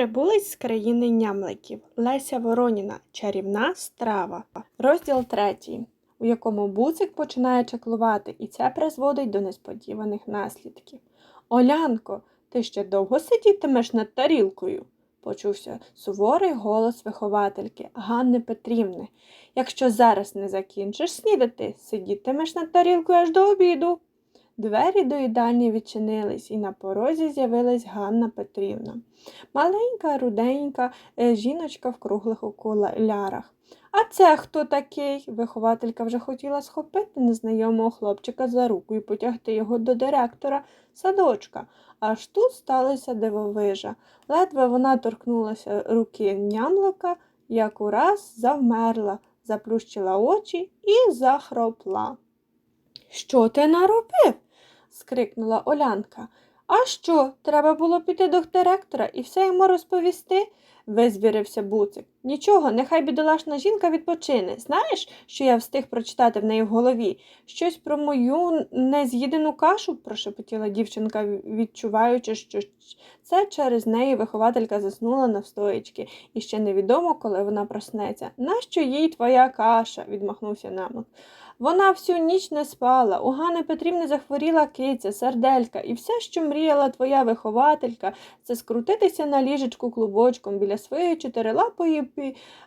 прибулись з країни нямликів Леся Вороніна Чарівна страва. Розділ третій, у якому буцик починає чаклувати, і це призводить до несподіваних наслідків. Олянко, ти ще довго сидітимеш над тарілкою? почувся суворий голос виховательки Ганни Петрівни. Якщо зараз не закінчиш снідати, сидітимеш над тарілкою аж до обіду. Двері до їдальні відчинились, і на порозі з'явилась Ганна Петрівна. Маленька, руденька е, жіночка в круглих окулярах. А це хто такий? Вихователька вже хотіла схопити незнайомого хлопчика за руку і потягти його до директора садочка. Аж тут сталося дивовижа. Ледве вона торкнулася руки нямлика, як ураз завмерла, заплющила очі і захропла. Що ти наробив? Скрикнула Олянка. А що, треба було піти до директора і все йому розповісти? визвірився буцик. Нічого, нехай бідолашна жінка відпочине. Знаєш, що я встиг прочитати в неї в голові? Щось про мою нез'їдену кашу, прошепотіла дівчинка, відчуваючи, що це через неї вихователька заснула навстоячки, і ще невідомо, коли вона проснеться. Нащо їй твоя каша? відмахнувся намок. Вона всю ніч не спала. У Гани Петрівни захворіла киця, сарделька, і все, що мріяла твоя вихователька, це скрутитися на ліжечку клубочком біля своєї чотирилапої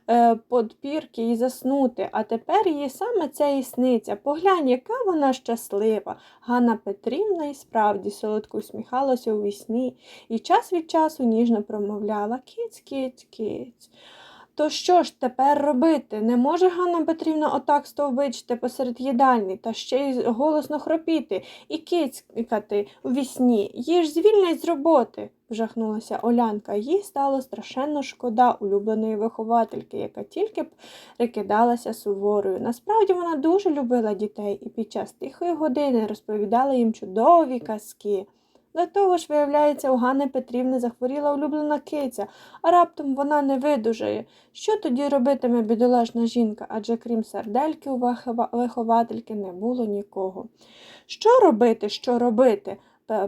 е, подпірки і заснути. А тепер їй саме це і сниться. Поглянь, яка вона щаслива. Ганна Петрівна і справді солодко усміхалася у вісні і час від часу ніжно промовляла кіць, кіць, кіць. То що ж тепер робити? Не може Ганна Петрівна отак стовбичити посеред їдальні та ще й голосно хропіти і кицькати у вісні. Її ж звільнять з роботи, вжахнулася Олянка. Їй стало страшенно шкода улюбленої виховательки, яка тільки б прикидалася суворою. Насправді вона дуже любила дітей і під час тихої години розповідала їм чудові казки. До того ж, виявляється, у Ганни Петрівни захворіла улюблена киця, а раптом вона не видужає. Що тоді робитиме бідолашна жінка? Адже крім сардельки, у виховательки не було нікого. Що робити, що робити?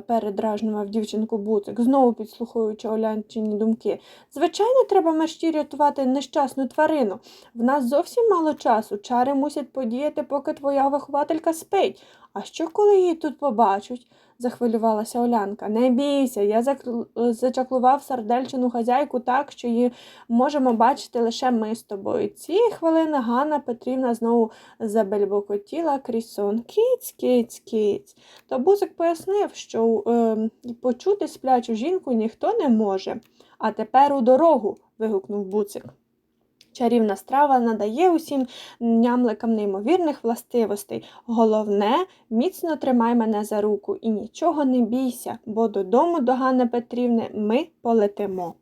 передражнував дівчинку буцик, знову підслуховуючи Олянчині думки. Звичайно, треба мерщій рятувати нещасну тварину. В нас зовсім мало часу. Чари мусять подіяти, поки твоя вихователька спить. А що, коли її тут побачать? Захвилювалася Олянка. Не бійся, я зачаклував сардельчину хазяйку так, що її можемо бачити лише ми з тобою. Цієї хвилини Ганна Петрівна знову забельбокотіла крізь сон. Кіць, кіць, кіць. То бузик пояснив, що е, почути сплячу жінку ніхто не може. А тепер у дорогу. вигукнув буцик. Чарівна страва надає усім нямликам неймовірних властивостей. Головне, міцно тримай мене за руку і нічого не бійся, бо додому до Ганни Петрівни ми полетимо.